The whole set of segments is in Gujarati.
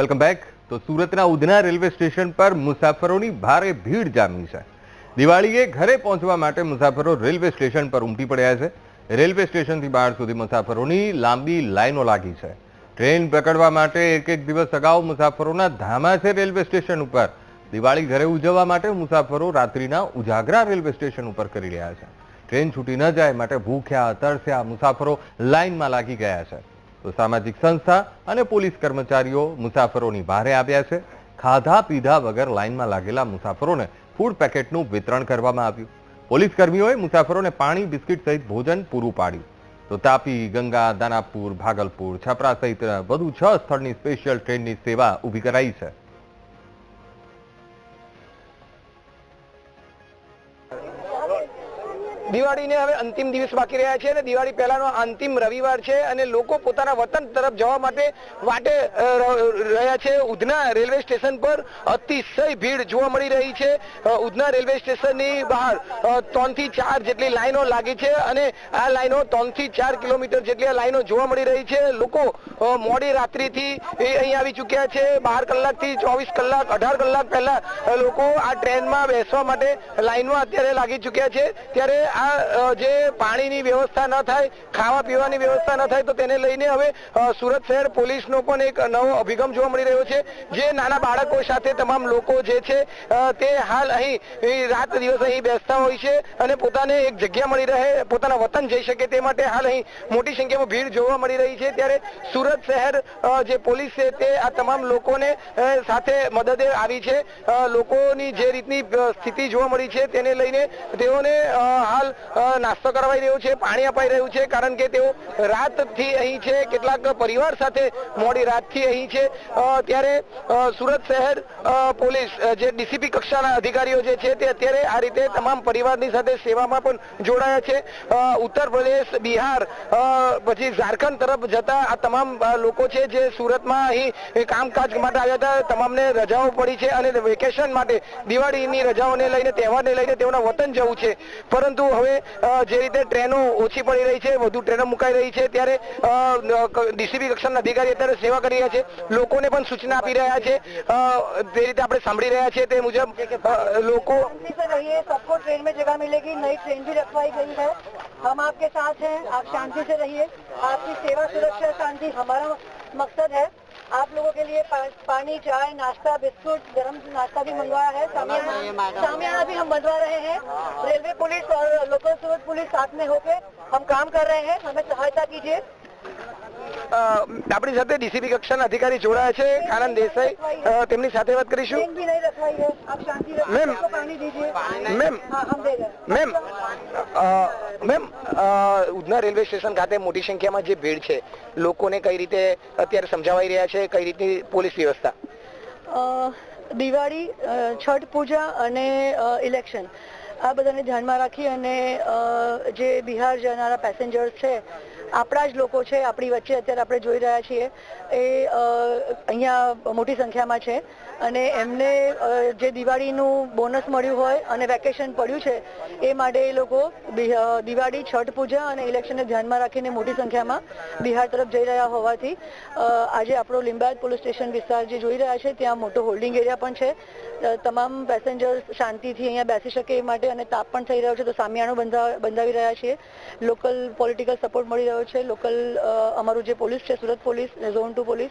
વેલકમ બેક તો સુરતના ઉધના રેલવે સ્ટેશન પર મુસાફરોની ભારે ભીડ જામી છે. દિવાળીએ ઘરે પહોંચવા માટે મુસાફરો રેલવે સ્ટેશન પર ઉમટી પડ્યા છે. રેલવે સ્ટેશનથી બહાર સુધી મુસાફરોની લાંબી લાઈનો લાગી છે. ટ્રેન પકડવા માટે એક એક દિવસ અગાઉ મુસાફરોના ધામા છે રેલવે સ્ટેશન ઉપર. દિવાળી ઘરે ઉજવવા માટે મુસાફરો રાત્રિના ઉજાગરા રેલવે સ્ટેશન ઉપર કરી રહ્યા છે. ટ્રેન છૂટી ન જાય માટે ભૂખ્યા, તરસ્યા મુસાફરો લાઈનમાં લાગી ગયા છે. તો સામાજિક સંસ્થા અને પોલીસ કર્મચારીઓ મુસાફરોની ભારે આવ્યા છે. ખાધા પીધા વગર લાઈનમાં લાગેલા મુસાફરોને ફૂડ પેકેટનું વિતરણ કરવામાં આવ્યું. પોલીસ કર્મીઓએ મુસાફરોને પાણી, બિસ્કિટ સહિત ભોજન પૂરું પાડ્યું. તો તાપી, ગંગા, દાનાપુર, ભાગલપુર, છપરા સહિત વધુ છ સ્થળની સ્પેશિયલ ટ્રેનની સેવા ઊભી કરાઈ છે. દિવાળીને હવે અંતિમ દિવસ બાકી રહ્યા છે અને દિવાળી પહેલાનો અંતિમ રવિવાર છે અને લોકો પોતાના વતન તરફ જવા માટે વાટે રહ્યા છે. ઉધના રેલવે સ્ટેશન પર અતિશય ભીડ જોવા મળી રહી છે. ઉધના રેલવે સ્ટેશનની બહાર ત્રણથી ચાર જેટલી લાઈનો લાગી છે અને આ લાઈનો ત્રણથી ચાર કિલોમીટર જેટલી લાઈનો જોવા મળી રહી છે. લોકો મોડી રાત્રિથી અહીં આવી ચૂક્યા છે. બાર કલાકથી ચોવીસ કલાક, અઢાર કલાક પહેલા લોકો આ ટ્રેનમાં બેસવા માટે લાઈનમાં અત્યારે લાગી ચૂક્યા છે. ત્યારે આ જે પાણીની વ્યવસ્થા ન થાય ખાવા પીવાની વ્યવસ્થા ન થાય તો તેને લઈને હવે સુરત શહેર પોલીસનો પણ એક નવો અભિગમ જોવા મળી રહ્યો છે. જે નાના બાળકો સાથે તમામ લોકો જે છે તે હાલ અહીં રાત દિવસ અહીં બેસતા હોય છે અને પોતાને એક જગ્યા મળી રહે પોતાના વતન જઈ શકે તે માટે હાલ અહીં મોટી સંખ્યામાં ભીડ જોવા મળી રહી છે. ત્યારે સુરત શહેર જે પોલીસ છે તે આ તમામ લોકોને સાથે મદદે આવી છે. લોકોની જે રીતની સ્થિતિ જોવા મળી છે તેને લઈને તેઓને અ, નાસ્તો કરવાઈ રહ્યો છે, પાણી અપાઈ રહ્યું છે, કારણ કે તેઓ રાતથી અહીં છે, કેટલાક પરિવાર સાથે મોડી રાતથી અહીં છે. ત્યારે સુરત શહેર પોલીસ જે ડીસીપી કક્ષાના અધિકારીઓ જે છે, તે અત્યારે આ રીતે તમામ પરિવારની સાથે સેવામાં પણ જોડાયા છે. ઉત્તર પ્રદેશ, બિહાર પછી ઝારખંડ તરફ જતા આ તમામ લોકો છે, જે સુરતમાં અહીં કામકાજ માટે આવ્યા હતા, તમામને રજાઓ પડી છે અને વેકેશન માટે દિવાળીની રજાઓને લઈને, તહેવારને લઈને તેઓના વતન જવું છે. પરંતુ હવે અ, જે રીતે ટ્રેનો ઓછી પડી રહી છે વધુ ટ્રેનો મુકાઈ રહી છે ત્યારે ડીસીપી કક્ષાના અધિકારી અત્યારે સેવા કરી રહ્યા છે લોકોને પણ સૂચના આપી રહ્યા છે અ, તે રીતે આપણે સાંભળી રહ્યા છીએ તે મુજબ અ, લોકો शांति से रहिए सबको ट्रेन में जगह मिलेगी नई ट्रेन भी रखवाई गई है हम आपके साथ हैं आप शांति से रहिए आपकी सेवा सुरक्षा शांति हमारा मकसद है आप लोगों के लिए पा, पानी चाय नाश्ता बिस्कुट गर्म नाश्ता भी मंगवाया है। सामियाना भी हम बनवा रहे हैं। रेलवे पुलिस और लोकल सूरत पुलिस साथ में होकर हम काम कर रहे हैं। हमें सहायता कीजिए। આપણી સાથે ડીસીપી કક્ષાના અધિકારી જોડાયા છે. આનંદ દેસાઈ તેમની સાથે વાત કરીશું. Ma'am. Ma'am. Ma'am. Ma'am Udhna railway station ખાતે મોટી સંખ્યામાં જે ભીડ છે લોકોને કઈ રીતે અત્યારે સમજાવાઈ રહ્યા છે કઈ રીતની પોલીસ વ્યવસ્થા? દિવાળી છઠ પૂજા અને ઇલેક્શન. આ બધાને ધ્યાનમાં રાખી અને જે બિહાર જનારા પેસેન્જર્સ છે આપણા જ લોકો છે, આપણી વચ્ચે અત્યારે આપણે જોઈ રહ્યા છીએ. એ અહીંયા મોટી સંખ્યામાં છે અને એમને જે દિવાળીનું બોનસ મળ્યું હોય અને વેકેશન પડ્યું છે, એ માટે એ લોકો દિવાળી, છઠ પૂજા અને ઇલેક્શનને ધ્યાનમાં રાખીને મોટી સંખ્યામાં બિહાર તરફ જઈ રહ્યા હોવાથી આજે આપણો લિંબાયત પોલીસ સ્ટેશન વિસ્તાર જે જોઈ રહ્યા છે, ત્યાં મોટો હોલ્ડિંગ એરિયા પણ છે. તમામ પેસેન્જર્સ શાંતિથી અહીંયા બેસી શકે એ માટે અને તાપ પણ થઈ રહ્યો છે, તો સામિયાણું બંધા, બંધાવી રહ્યા છીએ. લોકલ પોલિટિકલ સપોર્ટ મળી રહ્યો છે, લોકલ અમારું જે પોલીસ છે, Surat police zone two police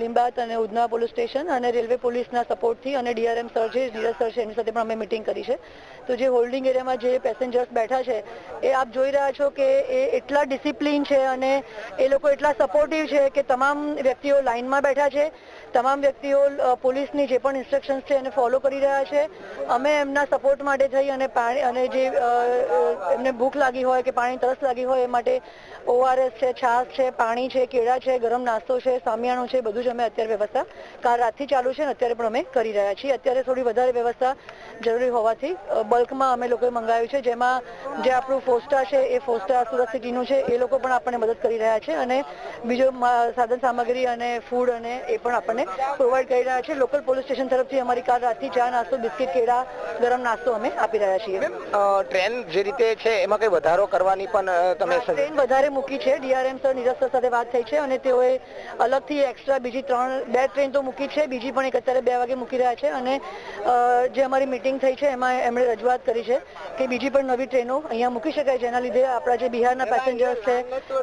Limbayat અને ઉધના પોલીસ સ્ટેશન અને રેલવે પોલીસના સપોર્ટથી અને ડીઆરએમ સર છે નીરજ સર છે, એની સાથે પણ અમે મિટિંગ કરી છે. તો જે હોલ્ડિંગ એરિયામાં જે પેસેન્જર્સ બેઠા છે, એ આપ જોઈ રહ્યા છો કે એ એટલા ડિસિપ્લિન છે અને એ લોકો એટલા સપોર્ટિવ છે કે તમામ વ્યક્તિઓ લાઇનમાં બેઠા છે, તમામ વ્યક્તિઓ પોલીસની જે પણ ઇન્સ્ટ્રક્શન્સ છે એને ફોલો કરી રહ્યા છે. અમે એમના સપોર્ટ માટે થઈ અને પાણી અને જે એમને ભૂખ લાગી હોય કે પાણી તરસ લાગી હોય એ માટે ઓઆરએસ છે છાશ છે પાણી છે કેળા છે ગરમ નાસ્તો છે સામિયાણું છે બધું જ અમે અત્યારે વ્યવસ્થા કાલ રાતથી ચાલુ છે અને અત્યારે પણ અમે કરી રહ્યા છીએ. અત્યારે થોડી વધારે વ્યવસ્થા જરૂરી હોવાથી બલ્કમાં અમે લોકોએ મંગાવ્યું છે જેમાં જે આપણું ફોસ્ટા છે એ ફોસ્ટા સુરત સિટીનું છે એ લોકો પણ આપણને મદદ કરી રહ્યા છે અને બીજો સાધન સામગ્રી અને ફૂડ અને એ પણ આપણને પ્રોવાઈડ કરી રહ્યા છે. લોકલ પોલીસ સ્ટેશન તરફથી અમારી કાલ રાતથી ચા નાસ્તો બિસ્કિટ કેળા ગરમ નાસ્તો અમે આપી રહ્યા છીએ. ટ્રેન જે રીતે છે એમાં કઈ વધારો કરવાની પણ તમે ટ્રેન વધારે મૂકી છે. ડીઆરએમ સર નીરજ સાથે વાત થઈ છે અને તેઓએ અલગથી એક્સ્ટ્રા બીજી ત્રણ, બે ટ્રેન તો મૂકી છે. બીજી પણ એક અત્યારે બે વાગે મૂકી રહ્યા છે અને જે અમારી મિટિંગ થઈ છે એમાં એમણે રજૂઆત કરી છે કે બીજી પણ નવી ટ્રેનો અહીંયા મૂકી શકાય. જેના લીધે આપણા જે બિહારના પેસેન્જર્સ છે,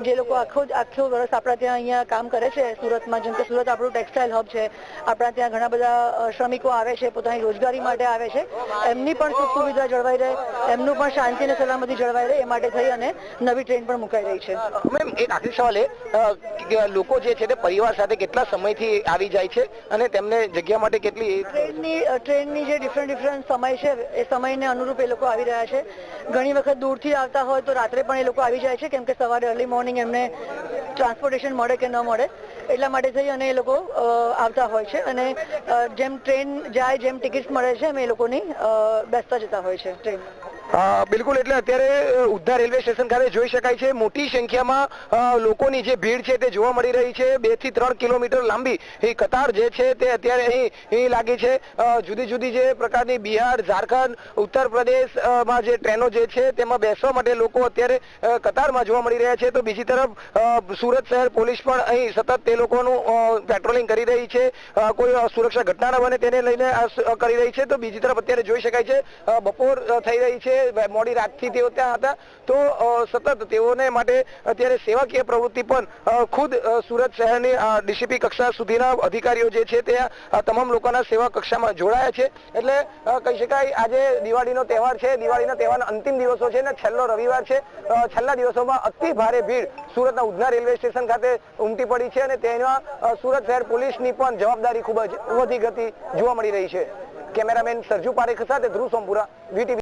જે લોકો આખો આખો વર્ષ આપણા ત્યાં અહીંયા કામ કરે છે, સુરતમાં. જેમ કે સુરત આપણું ટેક્સટાઇલ હબ છે. આપણા ત્યાં ઘણા બધા શ્રમિકો આવે છે, પોતાની રોજગારી માટે આવે છે. એમની પણ સુખ સુવિધા જળવાઈ રહે, એમનું પણ શાંતિ અને સલામતી જળવાઈ રહે એ માટે થઈ અને નવી ટ્રેન પણ મુકાઈ રહી છે. મેમ, એક આખરી સવાલ એ લોકો જે છે તે પરિવાર સાથે કેટલા સમયથી આવી જાય છે અને તેમને જગ્યા માટે કેટલી ટ્રેનની ટ્રેનની જે ડિફરન્ટ ડિફરન્ટ સમય છે, એ સમયને અનુરૂપ એ લોકો આવી રહ્યા છે. ઘણી વખત દૂરથી આવતા હોય તો રાત્રે પણ એ લોકો આવી જાય છે, કેમ કે સવારે અર્લી મોર્નિંગ એમને ટ્રાન્સપોર્ટેશન મળે કે ન મળે, એટલા માટે થઈ અને એ લોકો આવતા હોય છે. અને જેમ ટ્રેન જાય, જેમ ટિકિટ મળે છે, એમ એ લોકોની બેસતા જતા હોય છે ટ્રેન. બિલકુલ, એટલે અત્યારે ઉદ્ધાર રેલવે સ્ટેશન ખાતે જોઈ શકાય છે, મોટી સંખ્યામાં લોકોની જે ભીડ છે તે જોવા મળી રહી છે. બેથી ત્રણ કિલોમીટર લાંબી એ કતાર જે છે તે અત્યારે અહીં અહીં લાગી છે. જુદી જુદી જે પ્રકારની બિહાર, ઝારખંડ, ઉત્તર પ્રદેશમાં જે ટ્રેનો જે છે તેમાં બેસવા માટે લોકો અત્યારે કતારમાં જોવા મળી રહ્યા છે. તો બીજી તરફ સુરત શહેર પોલીસ પણ અહીં સતત તે લોકોનું પેટ્રોલિંગ કરી રહી છે. કોઈ સુરક્ષા ઘટના ન બને તેને લઈને કરી રહી છે. તો બીજી તરફ અત્યારે જોઈ શકાય છે બપોર થઈ રહી છે. મોડી રાતથી તેઓ ત્યાં હતા, તો સતત તેઓને માટે અત્યારે સેવાકીય પ્રવૃત્તિ પણ ખુદ સુરત શહેરની ડીસીપી કક્ષા સુધીના અધિકારીઓ જે છે તે તમામ લોકોના સેવા કક્ષામાં જોડાયા છે. એટલે કહી શકાય, આજે દિવાળીનો તહેવાર છે. દિવાળીના તહેવારના અંતિમ દિવસો છે ને છેલ્લો રવિવાર છે. છેલ્લા દિવસોમાં અતિ ભારે ભીડ સુરતના ઉધના રેલવે સ્ટેશન ખાતે ઉમટી પડી છે અને તેમાં સુરત શહેર પોલીસની પણ જવાબદારી ખૂબ જ વધી ગતી જોવા મળી રહી છે. કેમેરામેન સરજુ પારેખ સાથે ધ્રુવ સોમપુરા વીટીવી